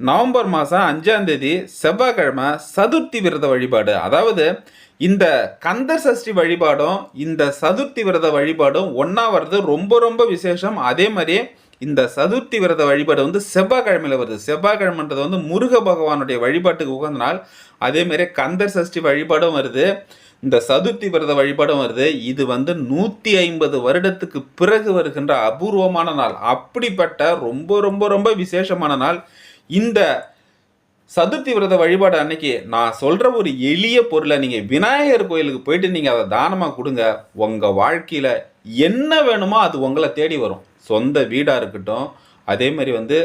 November மாதம் அஞ்சாம் தேதி செவ்வாய்க்கிழமை சதுர்த்தி விரத வழிபாடு. அதாவது இந்த கந்தர் சஷ்டி வழிபாடும் இந்த சதுர்த்தி விரத வழிபாடும் ஒன்றா வர்றது ரொம்ப ரொம்ப விசேஷம். அதே மாதிரி இந்த சதுர்த்தி விரத வழிபாடு வந்து செவ்வாய்க்கிழமையில் வருது. செவ்வாய்க்கிழமைன்றது வந்து முருக பகவானுடைய வழிபாட்டுக்கு உகந்த நாள் அதே கந்தர் சஷ்டி வழிபாடும் வருது. இந்த சதுர்த்தி விரத வழிபாடும் வருது. இது வந்து நூற்றி ஐம்பது வருடத்துக்கு பிறகு வருகின்ற அபூர்வமான நாள். அப்படிப்பட்ட ரொம்ப ரொம்ப ரொம்ப விசேஷமான நாள். இந்த சதுர்த்தி விரத வழிபாடு அன்னைக்கு நான் சொல்கிற ஒரு எளிய பொருளை நீங்கள் விநாயகர் கோயிலுக்கு போயிட்டு நீங்கள் அதை தானமாக கொடுங்க. உங்கள் வாழ்க்கையில் என்ன வேணுமோ அது உங்களை தேடி வரும். சொந்த வீடாக இருக்கட்டும் அதே மாதிரி வந்து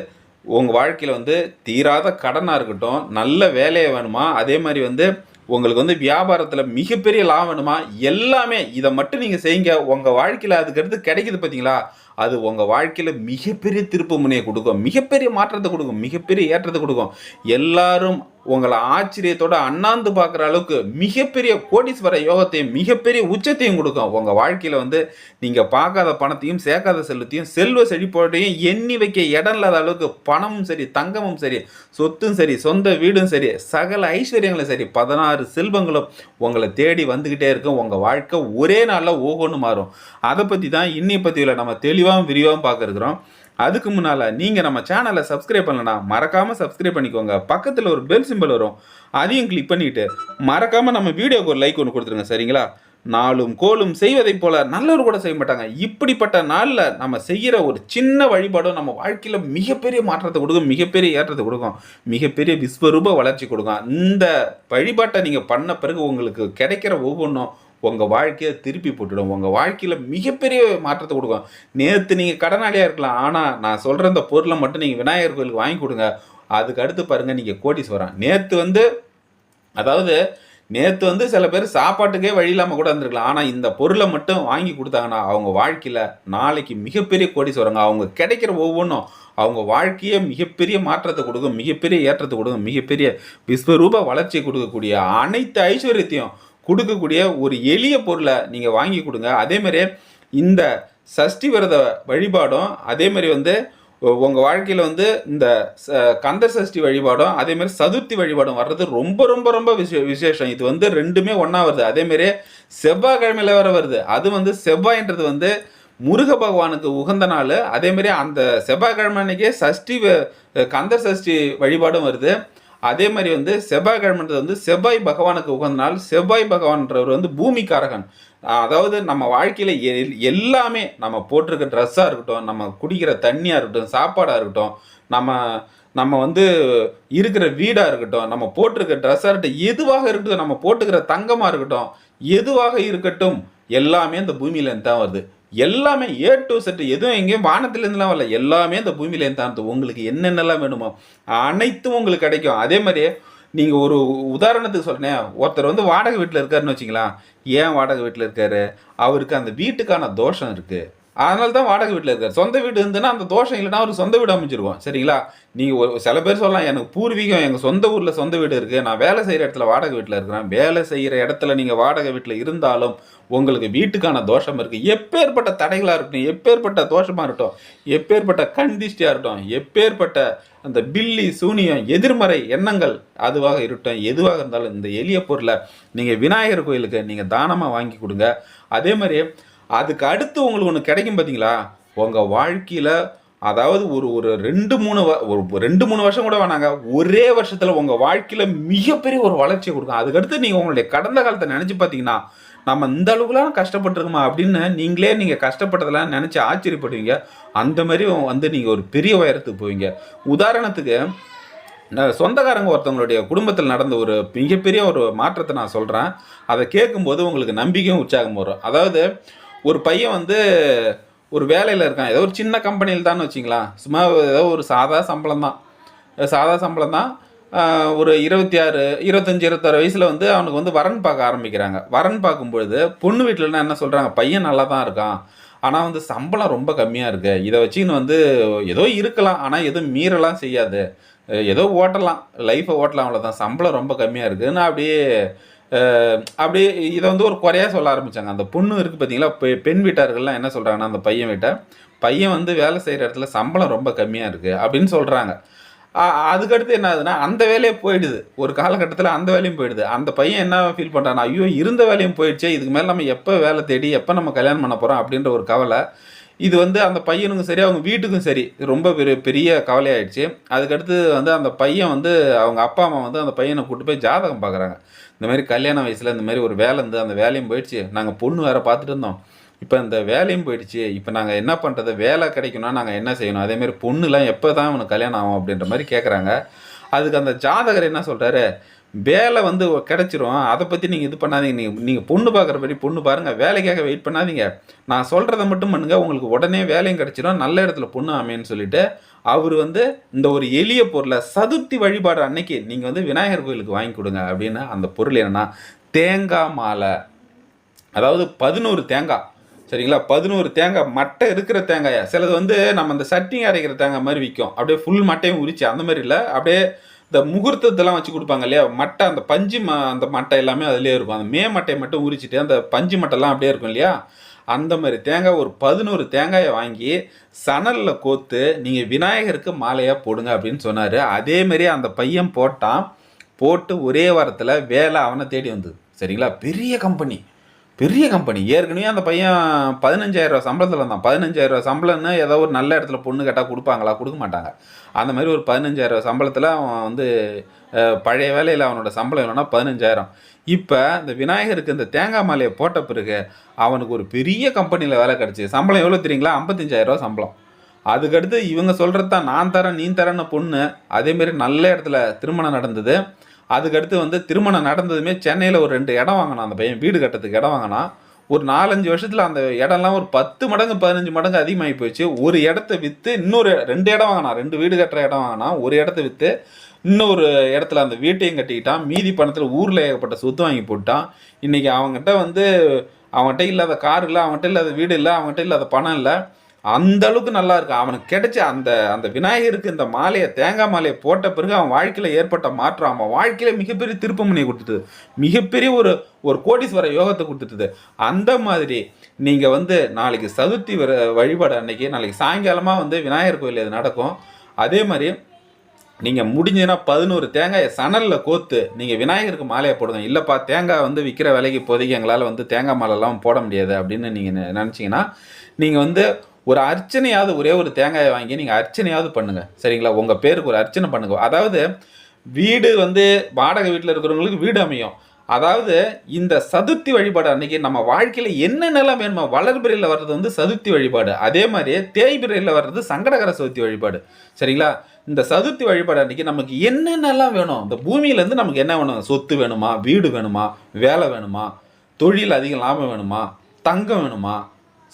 உங்கள் வாழ்க்கையில் வந்து தீராத கடனாக இருக்கட்டும் நல்ல வேலையை வேணுமா அதே மாதிரி வந்து உங்களுக்கு வந்து வியாபாரத்தில் மிகப்பெரிய லாபம் வேணுமா எல்லாமே இதை மட்டும் நீங்கள் செய்யுங்க. உங்கள் வாழ்க்கையில் அதுக்கடுத்து கிடைக்குது பார்த்தீங்களா அது உங்கள் வாழ்க்கையில் மிகப்பெரிய திருப்பு முனையை கொடுக்கும். மிகப்பெரிய மாற்றத்தை கொடுக்கும். மிகப்பெரிய ஏற்றத்தை கொடுக்கும். எல்லாரும் உங்களை ஆச்சரியத்தோட அண்ணாந்து பார்க்குற அளவுக்கு மிகப்பெரிய கோடீஸ்வர யோகத்தையும் மிகப்பெரிய உச்சத்தையும் கொடுக்கும். உங்கள் வாழ்க்கையில் வந்து நீங்கள் பார்க்காத பணத்தையும் சேர்க்காத செல்வத்தையும் செல்வ செழிப்போடையும் எண்ணி வைக்க இடம் இல்லாத அளவுக்கு பணமும் சரி தங்கமும் சரி சொத்தும் சரி சொந்த வீடும் சரி சகல ஐஸ்வர்யங்களும் சரி பதினாறு செல்வங்களும் உங்களை தேடி வந்துக்கிட்டே இருக்கும். உங்கள் வாழ்க்கை ஒரே நாளில் ஓகோன்னு மாறும். அதை பற்றி தான் இன்னைய பற்றியில் நம்ம தெளிவாகவும் விரிவாகவும் பார்க்க அதுக்கு முன்னால் நீங்கள் நம்ம சேனலை சப்ஸ்கிரைப் பண்ணலனா மறக்காமல் சப்ஸ்கிரைப் பண்ணிக்கோங்க. பக்கத்தில் ஒரு பெல் சிம்பிள் வரும். அதையும் கிளிக் பண்ணிவிட்டு மறக்காமல் நம்ம வீடியோக்கு ஒரு லைக் ஒன்று கொடுத்துருங்க சரிங்களா? நாளும் கோலும் செய்வதைப் போல நல்லவர் கூட செய்ய மாட்டாங்க. இப்படிப்பட்ட நாளில் நம்ம செய்கிற ஒரு சின்ன வழிபாடும் நம்ம வாழ்க்கையில் மிகப்பெரிய மாற்றத்தை கொடுக்கும் மிகப்பெரிய ஏற்றத்தை கொடுக்கும் மிகப்பெரிய விஸ்வரூப வளர்ச்சி கொடுக்கும். இந்த வழிபாட்டை நீங்கள் பண்ண பிறகு உங்களுக்கு கிடைக்கிற ஒவ்வொன்றும் உங்கள் வாழ்க்கையை திருப்பி போட்டுடும். உங்கள் வாழ்க்கையில் மிகப்பெரிய மாற்றத்தை கொடுக்கும். நேற்று நீங்கள் கடனாளியாக இருக்கலாம். ஆனால் நான் சொல்கிற இந்த பொருளை மட்டும் நீங்கள் விநாயகர் கோயிலுக்கு வாங்கி கொடுங்க. அதுக்கு அடுத்து பாருங்கள் நீங்கள் கோடீஸ்வரன். நேற்று வந்து அதாவது நேற்று வந்து சில பேர் சாப்பாட்டுக்கே வழி இல்லாமல் கூட இருந்திருக்கலாம். ஆனால் இந்த பொருளை மட்டும் வாங்கி கொடுத்தாங்கன்னா அவங்க வாழ்க்கையில் நாளைக்கு மிகப்பெரிய கோடீஸ்வரங்க. அவங்க கிடைக்கிற ஒவ்வொன்றும் அவங்க வாழ்க்கையே மிகப்பெரிய மாற்றத்தை கொடுக்கும் மிகப்பெரிய ஏற்றத்தை கொடுக்கும் மிகப்பெரிய விஸ்வரூப வளர்ச்சி கொடுக்கக்கூடிய அனைத்து ஐஸ்வர்யத்தையும் கொடுக்கக்கூடிய ஒரு எளிய பொருளை நீங்கள் வாங்கி கொடுங்க. அதேமாதிரி இந்த சஷ்டி விரத வழிபாடும் அதேமாதிரி வந்து உங்கள் வாழ்க்கையில் வந்து இந்த கந்த சஷ்டி வழிபாடும் அதேமாதிரி சதுர்த்தி வழிபாடும் வர்றது ரொம்ப ரொம்ப ரொம்ப விஷய விசேஷம். இது வந்து ரெண்டுமே ஒன்றா வருது. அதேமாரி செவ்வாய்க்கிழமையில் வேறு வருது. அது வந்து செவ்வாய்ன்றது வந்து முருக பகவானுக்கு உகந்த நாள். அதேமாரி அந்த செவ்வாய்க்கிழமை அன்னைக்கே சஷ்டி வ- கந்த சஷ்டி வழிபாடும் வருது. அதே மாதிரி வந்து செவ்வாய் கிழமைன்றது வந்து செவ்வாய் பகவானுக்கு உகந்த நாள் செவ்வாய் பகவான்றவர் வந்து பூமிக்காரகன். அதாவது நம்ம வாழ்க்கையில் எல் எல்லாமே நம்ம போட்டிருக்க ட்ரெஸ்ஸாக இருக்கட்டும் நம்ம குடிக்கிற தண்ணியாக இருக்கட்டும் சாப்பாடாக இருக்கட்டும் நம்ம நம்ம வந்து இருக்கிற வீடாக இருக்கட்டும் நம்ம போட்டிருக்க ட்ரெஸ்ஸாக இருக்கட்டும் எதுவாக இருக்கட்டும் நம்ம போட்டுக்கிற தங்கமாக இருக்கட்டும் எதுவாக இருக்கட்டும் எல்லாமே இந்த பூமியிலேருந்து தான் வருது. எல்லாமே ஏ டு செட் எதுவும் எங்கேயும் வானத்துலேருந்துலாம் வரல. எல்லாமே இந்த பூமியிலேருந்து தான் உங்களுக்கு என்னென்னலாம் வேணுமோ அனைத்தும் உங்களுக்கு கிடைக்கும். அதே மாதிரி நீங்கள் ஒரு உதாரணத்துக்கு சொன்னேன் ஒருத்தர் வந்து வாடகை வீட்டில் இருக்காருன்னு வச்சிங்களா ஏன் வாடகை வீட்டில் இருக்காரு? அவருக்கு அந்த வீட்டுக்கான தோஷம் இருக்குது அதனால தான் வாடகை வீட்டில் இருக்கார். சொந்த வீடு இருந்துன்னா அந்த தோஷம் இல்லைன்னா அவர் சொந்த வீடு அமைச்சிருவோம் சரிங்களா? நீங்கள் ஒரு சில பேர் சொல்லலாம் எனக்கு பூர்வீகம் எங்கள் சொந்த ஊரில் சொந்த வீடு இருக்குது நான் வேலை செய்கிற இடத்துல வாடகை வீட்டில் இருக்கிறேன். வேலை செய்கிற இடத்துல நீங்கள் வாடகை வீட்டில் இருந்தாலும் உங்களுக்கு வீட்டுக்கான தோஷம் இருக்குது எப்பேற்பட்ட தடைகளாக இருக்கட்டும் எப்பேற்பட்ட தோஷமாக இருக்கட்டும் எப்பேற்பட்ட கண்திஷ்டியாக இருக்கட்டும் எப்பேற்பட்ட அந்த பில்லி சூனியம் எதிர்மறை எண்ணங்கள் அதுவாக இருக்கட்டும் எதுவாக இருந்தாலும் இந்த எளிய பொருளை நீங்கள் விநாயகர் கோயிலுக்கு நீங்கள் தானமாக வாங்கி கொடுங்க. அதே மாதிரி அதுக்கு அடுத்து உங்களுக்கு ஒன்று கிடைக்கும் பார்த்தீங்களா உங்கள் வாழ்க்கையில் அதாவது ஒரு ஒரு ரெண்டு மூணு வ- ஒரு ரெண்டு மூணு வருஷம் கூட வேணாங்க. ஒரே வருஷத்தில் உங்கள் வாழ்க்கையில் மிகப்பெரிய ஒரு வளர்ச்சியை கொடுக்கும். அதுக்கடுத்து நீங்கள் உங்களுடைய கடந்த காலத்தை நினச்சி பார்த்தீங்கன்னா நம்ம இந்த அளவுக்குலாம் கஷ்டப்பட்டுருக்குமா அப்படின்னு நீங்களே நீங்கள் கஷ்டப்பட்டதெல்லாம் நினச்சி ஆச்சரியப்படுவீங்க. அந்த மாதிரி வந்து நீங்கள் ஒரு பெரிய உயரத்துக்கு போவீங்க. உதாரணத்துக்கு நான் சொந்தக்காரங்க ஒருத்தவங்களுடைய குடும்பத்தில் நடந்த ஒரு மிகப்பெரிய ஒரு மாற்றத்தை நான் சொல்கிறேன் அதை கேட்கும்போது உங்களுக்கு நம்பிக்கையும் உற்சாகம் வரும். அதாவது ஒரு பையன் வந்து ஒரு வேலையில் இருக்கான். ஏதோ ஒரு சின்ன கம்பெனியில் தான் வச்சிங்களா சும்மா ஏதோ ஒரு சாதா சம்பளம் தான். சாதா சம்பளம் தான். ஒரு இருபத்தி ஆறு இருபத்தஞ்சி இருபத்தாறு வயசில் வந்து அவனுக்கு வந்து வரன் பார்க்க ஆரம்பிக்கிறாங்க. வரன் பார்க்கும்பொழுது பொண்ணு வீட்டிலனா என்ன சொல்கிறாங்க பையன் நல்லா தான் இருக்கான். ஆனால் வந்து சம்பளம் ரொம்ப கம்மியாக இருக்குது இதை வச்சுன்னு வந்து ஏதோ இருக்கலாம். ஆனால் எதுவும் மீறலாம் செய்யாது. ஏதோ ஓட்டலாம். லைஃப்பை ஓட்டலாம் அவ்வளோதான் சம்பளம் ரொம்ப கம்மியாக இருக்குதுன்னு அப்படியே அப்படியே இதை வந்து ஒரு குறையாக சொல்ல ஆரம்பித்தாங்க அந்த பொண்ணு இருக்குது பார்த்தீங்களா பெ- பெண் வீட்டார்கள்லாம் என்ன சொல்கிறாங்கன்னா அந்த பையன் வீட்டை பையன் வந்து வேலை செய்கிற இடத்துல சம்பளம் ரொம்ப கம்மியாக இருக்குது அப்படின்னு சொல்கிறாங்க அதுக்கடுத்து என்ன ஆகுதுன்னா அந்த வேலையே போயிடுது. ஒரு காலகட்டத்தில் அந்த வேலையும் போயிடுது. அந்த பையன் என்ன ஃபீல் பண்ணுறான்னா ஐயோ இருந்த வேலையும் போயிடுச்சே இதுக்கு மேலே நம்ம எப்போ வேலை தேடி எப்போ நம்ம கல்யாணம் பண்ண போகிறோம் அப்படின்ற ஒரு கவலை. இது வந்து அந்த பையனுக்கும் சரி அவங்க வீட்டுக்கும் சரி ரொம்ப பெரிய பெரிய கவலையாயிடுச்சு. அதுக்கடுத்து வந்து அந்த பையன் வந்து அவங்க அப்பா அம்மா வந்து அந்த பையனை கூட்டு போய் ஜாதகம் பார்க்குறாங்க. இந்த மாதிரி கல்யாண வயசில் இந்த மாதிரி ஒரு வேலை இருந்து அந்த வேலையும் போயிடுச்சு. நாங்கள் பொண்ணு வேற பார்த்துட்டு இருந்தோம். இப்போ இந்த வேலையும் போயிடுச்சு. இப்போ நாங்கள் என்ன பண்ணுறது வேலை கிடைக்கணும்னா நாங்கள் என்ன செய்யணும்? அதேமாரி பொண்ணுலாம் எப்போ தான் அவனுக்கு கல்யாணம் ஆகும் அப்படின்ற மாதிரி கேட்குறாங்க அதுக்கு அந்த ஜாதகர் என்ன சொல்கிறாரு வேலை வந்து கிடச்சிரும். அதை பற்றி நீங்கள் இது பண்ணாதீங்க. நீங்கள் நீங்கள் பொண்ணு பார்க்குற மாதிரி பொண்ணு பாருங்கள் வேலைக்காக வெயிட் பண்ணாதீங்க. நான் சொல்கிறத மட்டும் பண்ணுங்கள் உங்களுக்கு உடனே வேலையும் கிடச்சிரும். நல்ல இடத்துல பொண்ணு அமையன்னு சொல்லிட்டு அவர் வந்து இந்த ஒரு எளிய பொருளை சதுர்த்தி வழிபாடு அன்னைக்கு நீங்கள் வந்து விநாயகர் கோயிலுக்கு வாங்கி கொடுங்க அப்படின்னு அந்த பொருள் என்னென்னா தேங்காய் மாலை. அதாவது பதினோரு தேங்காய் சரிங்களா? பதினோரு தேங்காய் மட்டை இருக்கிற தேங்காயா. சிலது வந்து நம்ம அந்த சட்னி அரைக்கிற தேங்காய் மாதிரி விற்கும் அப்படியே ஃபுல் மட்டையும் உரிச்சு. அந்த மாதிரி இல்லை. அப்படியே இந்த முகூர்த்தத்தெல்லாம் வச்சு கொடுப்பாங்க இல்லையா? மட்டை அந்த பஞ்சு ம அந்த மட்டை எல்லாமே அதுலேயே இருக்கும். அந்த மே மட்டையை மட்டும் உரிச்சிட்டு அந்த பஞ்சு மட்டைலாம் அப்படியே இருக்கும் இல்லையா? அந்த மாதிரி தேங்காய் ஒரு பதினோரு தேங்காயை வாங்கி சணலில் கோத்து நீங்கள் விநாயகருக்கு மாலையாக போடுங்க அப்படின்னு சொன்னார். அதேமாரி அந்த பையன் போட்டான் போட்டு ஒரே வாரத்தில் வேலை அவனை தேடி வந்தது. சரிங்களா? பெரிய கம்பெனி பெரிய கம்பெனி ஏற்கனவே அந்த பையன் பதினஞ்சாயிரம் ரூபா சம்பளத்தில் இருந்தான். பதினஞ்சாயிரம் ரூபா சம்பளம்னு ஏதோ ஒரு நல்ல இடத்துல பொண்ணு கேட்டால் கொடுப்பாங்களா? கொடுக்க மாட்டாங்க. அந்த மாதிரி ஒரு பதினஞ்சாயிரம் ரூபா சம்பளத்தில் அவன் வந்து பழைய வேலையில் அவனோட சம்பளம் எவ்வளோனா பதினஞ்சாயிரம். இப்போ இந்த விநாயகருக்கு இந்த தேங்காய் மாலையை போட்ட பிறகு அவனுக்கு ஒரு பெரிய கம்பெனியில் வேலை கிடச்சி. சம்பளம் எவ்வளோ தெரியுங்களா? ஐம்பத்தஞ்சாயிரரூவா சம்பளம். அதுக்கடுத்து இவங்க சொல்கிறது தான் நான் தரேன் நீ தரேன்னு பொண்ணு அதேமாரி நல்ல இடத்துல திருமணம் நடந்தது. அதுக்கடுத்து வந்து திருமணம் நடந்ததுமே சென்னையில் ஒரு ரெண்டு இடம் வாங்கினான் அந்த பையன் வீடு கட்டுறதுக்கு இடம் வாங்கினான். ஒரு நாலஞ்சு வருஷத்தில் அந்த இடம்லாம் ஒரு பத்து மடங்கு பதினஞ்சு மடங்கு அதிகமாகி போயிடுச்சு ஒரு இடத்த விற்று இன்னொரு ரெண்டு இடம் வாங்கினான். ரெண்டு வீடு கட்டுற இடம் வாங்கினான். ஒரு இடத்த விற்று இன்னொரு இடத்துல அந்த வீட்டையும் கட்டிக்கிட்டான் மீதி பணத்தில் ஊரில் ஏகப்பட்ட சொத்து வாங்கி போட்டான். இன்றைக்கி அவங்ககிட்ட வந்து அவன்கிட்ட இல்லாத கார் இல்லை அவன்கிட்ட இல்லாத வீடு இல்லை அவன்கிட்ட இல்லாத பணம் இல்லை. அந்த அளவுக்கு நல்லா இருக்கு? அவனுக்கு கிடைச்ச அந்த அந்த விநாயகருக்கு இந்த மாலையை தேங்காய் மாலையை போட்ட பிறகு அவன் வாழ்க்கையில் ஏற்பட்ட மாற்றம் அவன் வாழ்க்கையில் மிகப்பெரிய திருப்பமுனையை கொடுத்துட்டு மிகப்பெரிய ஒரு ஒரு கோடீஸ்வர யோகத்தை கொடுத்துட்டுது. அந்த மாதிரி நீங்கள் வந்து நாளைக்கு சதுர்த்தி வர வழிபாடு அன்னைக்கு நாளைக்கு சாயங்காலமாக வந்து விநாயகர் கோயில் இது நடக்கும். அதே மாதிரி நீங்கள் முடிஞ்சதுன்னா பதினோரு தேங்காயை சணலில் கோத்து நீங்கள் விநாயகருக்கு மாலையை போடுங்க. இல்லைப்பா தேங்காய் வந்து விற்கிற விலைக்கு இப்போதைக்கு எங்களால் வந்து தேங்காய் மாலைலாம் போட முடியாது அப்படின்னு நீங்கள் நினச்சிங்கன்னா நீங்கள் வந்து ஒரு அர்ச்சனையாவது ஒரே ஒரு தேங்காயை வாங்கி நீங்கள் அர்ச்சனையாவது பண்ணுங்கள் சரிங்களா? உங்கள் பேருக்கு ஒரு அர்ச்சனை பண்ணுங்க. அதாவது வீடு வந்து வாடகை வீட்டில் இருக்கிறவங்களுக்கு வீடு அமையும். அதாவது இந்த சதுர்த்தி வழிபாடு அன்னைக்கு நம்ம வாழ்க்கையில் என்னென்னலாம் வேணுமோ வளர்பிறையில் வர்றது வந்து சதுர்த்தி வழிபாடு. அதே மாதிரி தேய்பிறையில் வர்றது சங்கடகர சதுர்த்தி வழிபாடு. சரிங்களா? இந்த சதுர்த்தி வழிபாடு அன்னைக்கு நமக்கு என்னென்னலாம் வேணும் இந்த பூமியிலேருந்து நமக்கு என்ன வேணும் சொத்து வேணுமா வீடு வேணுமா வேலை வேணுமா தொழில் அதிக லாபம் வேணுமா தங்கம் வேணுமா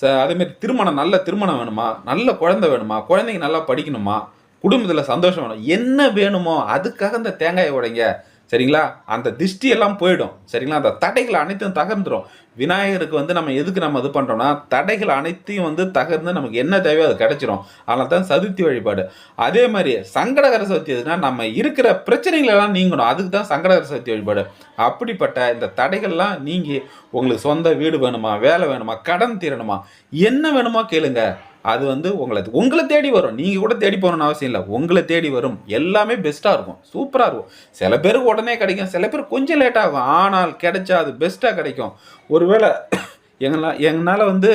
அதேமாரி திருமணம் நல்ல திருமணம் வேணுமா? நல்ல குழந்தை வேணுமா? குழந்தைங்க நல்லா படிக்கணுமா? குடும்பத்தில் சந்தோஷம் வேணும்? என்ன வேணுமோ அதுக்காக இந்த தேங்காயை உடைங்க. சரிங்களா? அந்த திஷ்டி எல்லாம் போயிடும். சரிங்களா? அந்த தடைகள் அனைத்தும் தகர்ந்துடும் விநாயகருக்கு வந்து நம்ம எதுக்கு நம்ம இது பண்ணுறோம்னா தடைகள் அனைத்தையும் வந்து தகர்ந்து நமக்கு என்ன தேவையோ அது கிடச்சிரும். அதனால தான் சதுர்த்தி வழிபாடு. அதே மாதிரி சங்கடகர சதுர்த்தி எதுனா நம்ம இருக்கிற பிரச்சனைகள் எல்லாம் நீங்கணும். அதுக்கு தான் சங்கடகர சதுர்த்தி வழிபாடு. அப்படிப்பட்ட இந்த தடைகள்லாம் நீங்கி உங்களுக்கு சொந்த வீடு வேணுமா வேலை வேணுமா கடன் தீரணுமா என்ன வேணுமோ கேளுங்க. அது வந்து உங்களை உங்களை தேடி வரும். நீங்கள் கூட தேடி போகணும்னு அவசியம் இல்லை. உங்களை தேடி வரும். எல்லாமே பெஸ்ட்டாக இருக்கும். சூப்பராக இருக்கும். சில பேருக்கு உடனே கிடைக்கும். சில பேர் கொஞ்சம் லேட் ஆகும். ஆனால் கிடைச்சா அது பெஸ்ட்டாக கிடைக்கும். ஒருவேளை எங்களால் எங்களால் வந்து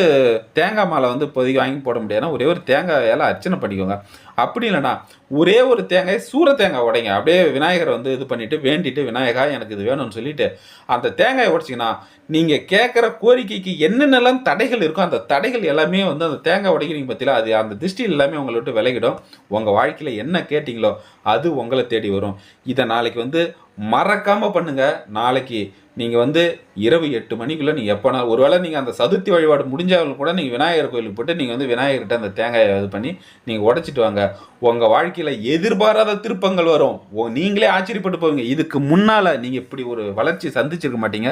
தேங்காய் மாலை வந்து இப்போதைக்கு வாங்கி போட முடியாதுன்னா ஒரே ஒரு தேங்காய் இலை அர்ச்சனை பண்ணிக்கோங்க. அப்படி இல்லைனா ஒரே ஒரு தேங்காய் சூர தேங்காய் உடைங்க. அப்படியே விநாயகரை வந்து இது பண்ணிவிட்டு வேண்டிட்டு விநாயகா எனக்கு இது வேணும்னு சொல்லிட்டு அந்த தேங்காயை உடச்சிங்கன்னா நீங்கள் கேட்குற கோரிக்கைக்கு என்னென்னலாம் தடைகள் இருக்கோ அந்த தடைகள் எல்லாமே வந்து அந்த தேங்காய் உடைக்கிறீங்க பார்த்தீங்களா அது அந்த திருஷ்டி எல்லாமே உங்களை விட்டு விலகிடும். உங்கள் வாழ்க்கையில் என்ன கேட்டிங்களோ அது உங்களை தேடி வரும். இதை நாளைக்கு வந்து மறக்காமல் பண்ணுங்கள் நாளைக்கு நீங்கள் வந்து இரவு எட்டு மணிக்குள்ளே நீங்கள் எப்போனா ஒருவேளை நீங்கள் அந்த சதுர்த்தி வழிபாடு முடிஞ்சாலும் கூட நீங்கள் விநாயகர் கோயிலுக்கு போட்டு நீங்கள் வந்து விநாயகர்கிட்ட அந்த தேங்காயை இது பண்ணி நீங்கள் உடச்சிட்டு வாங்க. உங்கள் வாழ்க்கையில் எதிர்பாராத திருப்பங்கள் வரும். ஓ நீங்களே ஆச்சரியப்பட்டு போவீங்க. இதுக்கு முன்னால் நீங்கள் இப்படி ஒரு வளர்ச்சி சந்திச்சிருக்க மாட்டீங்க.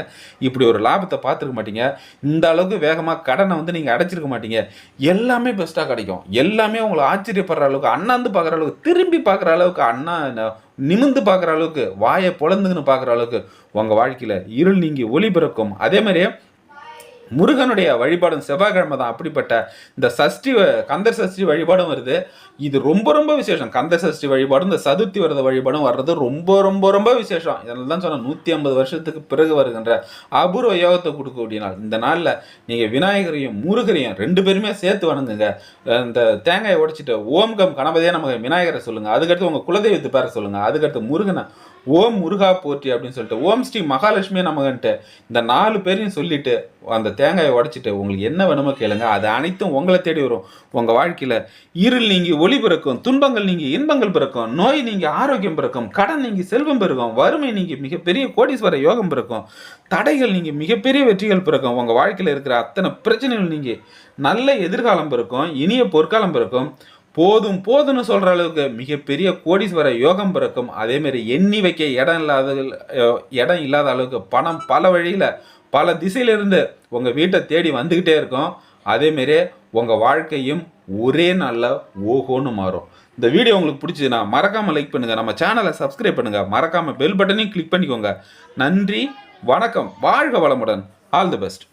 இப்படி ஒரு லாபத்தை பார்த்துருக்க மாட்டீங்க. இந்த அளவுக்கு வேகமாக கடனை வந்து நீங்கள் அடைச்சிருக்க மாட்டீங்க. எல்லாமே பெஸ்ட்டாக கிடைக்கும். எல்லாமே உங்களை ஆச்சரியப்படுற அளவுக்கு அண்ணாந்து பார்க்குற அளவுக்கு திரும்பி பார்க்குற அளவுக்கு அண்ணா நிமிந்து பார்க்குற அளவுக்கு வாயை பொழந்துங்கன்னு பார்க்குற அளவுக்கு உங்கள் வாழ்க்கையில் இருள் நீங்கி ஒளி பிறக்கும். அதே மாதிரியே முருகனுடைய வழிபாடும் செவ்வாய்க்கிழமை தான். அப்படிப்பட்ட இந்த சஷ்டி வ- கந்தர் சஷ்டி வழிபாடும் வருது. இது ரொம்ப ரொம்ப விசேஷம். கந்தர் சஷ்டி வழிபாடும் இந்த சதுர்த்தி விரத வழிபாடும் வர்றது ரொம்ப ரொம்ப ரொம்ப விசேஷம். இதனால தான் சொன்னேன். நூற்றி ஐம்பது வருஷத்துக்கு பிறகு வருகின்ற அபூர்வ யோகத்தை கொடுக்கக்கூடிய நாள். இந்த நாளில் நீங்கள் விநாயகரையும் முருகரையும் ரெண்டு பேருமே சேர்த்து வணங்குங்க. இந்த தேங்காயை உடைச்சிட்டு ஓம் கம் கணபதியே நமக்கு விநாயகரை சொல்லுங்கள் அதுக்கடுத்து உங்கள் குலதெய்வத்து பேரை சொல்லுங்கள் அதுக்கடுத்து முருகனை ஓம் முருகா போற்றி அப்படின்னு சொல்லிட்டு ஓம் ஸ்ரீ மகாலட்சுமி நமகன்ட்டு இந்த நாலு பேரையும் சொல்லிட்டு அந்த தேங்காயை உடைச்சிட்டு உங்களுக்கு என்ன வேணுமோ கேளுங்க. அது அனைத்தும் உங்களை தேடி வரும். உங்கள் வாழ்க்கையில் இருள் நீங்கி ஒளி பிறக்கும் துன்பங்கள் நீங்கி இன்பங்கள் பிறக்கும் நோய் நீங்கி ஆரோக்கியம் பிறக்கும் கடன் நீங்கி செல்வம் பிறக்கும் வறுமை நீங்கி மிகப்பெரிய கோடீஸ்வர யோகம் பிறக்கும் தடைகள் நீங்கி மிகப்பெரிய வெற்றிகள் பிறக்கும் உங்கள் வாழ்க்கையில் இருக்கிற அத்தனை பிரச்சனைகள் நீங்கி நல்ல எதிர்காலம் பிறக்கும் இனிய பொற்காலம் பிறக்கும் போதும் போதும்னு சொல்கிற அளவுக்கு மிகப்பெரிய கோடீஸ்வர யோகம் பிறக்கும். அதேமாரி எண்ணி வைக்க இடம் இல்லாத இடம் இல்லாத அளவுக்கு பணம் பல வழியில் பல திசையிலிருந்து உங்கள் வீட்டை தேடி வந்துக்கிட்டே இருக்கும். அதேமாரி உங்கள் வாழ்க்கையும் ஒரே நாளில் ஓஹோன்னு மாறும். இந்த வீடியோ உங்களுக்கு பிடிச்சதுன்னா மறக்காமல் லைக் பண்ணுங்கள் நம்ம சேனலை சப்ஸ்கிரைப் பண்ணுங்கள் மறக்காமல் பெல் பட்டனையும் கிளிக் பண்ணிக்கோங்க. நன்றி வணக்கம். வாழ்க வளமுடன். All the best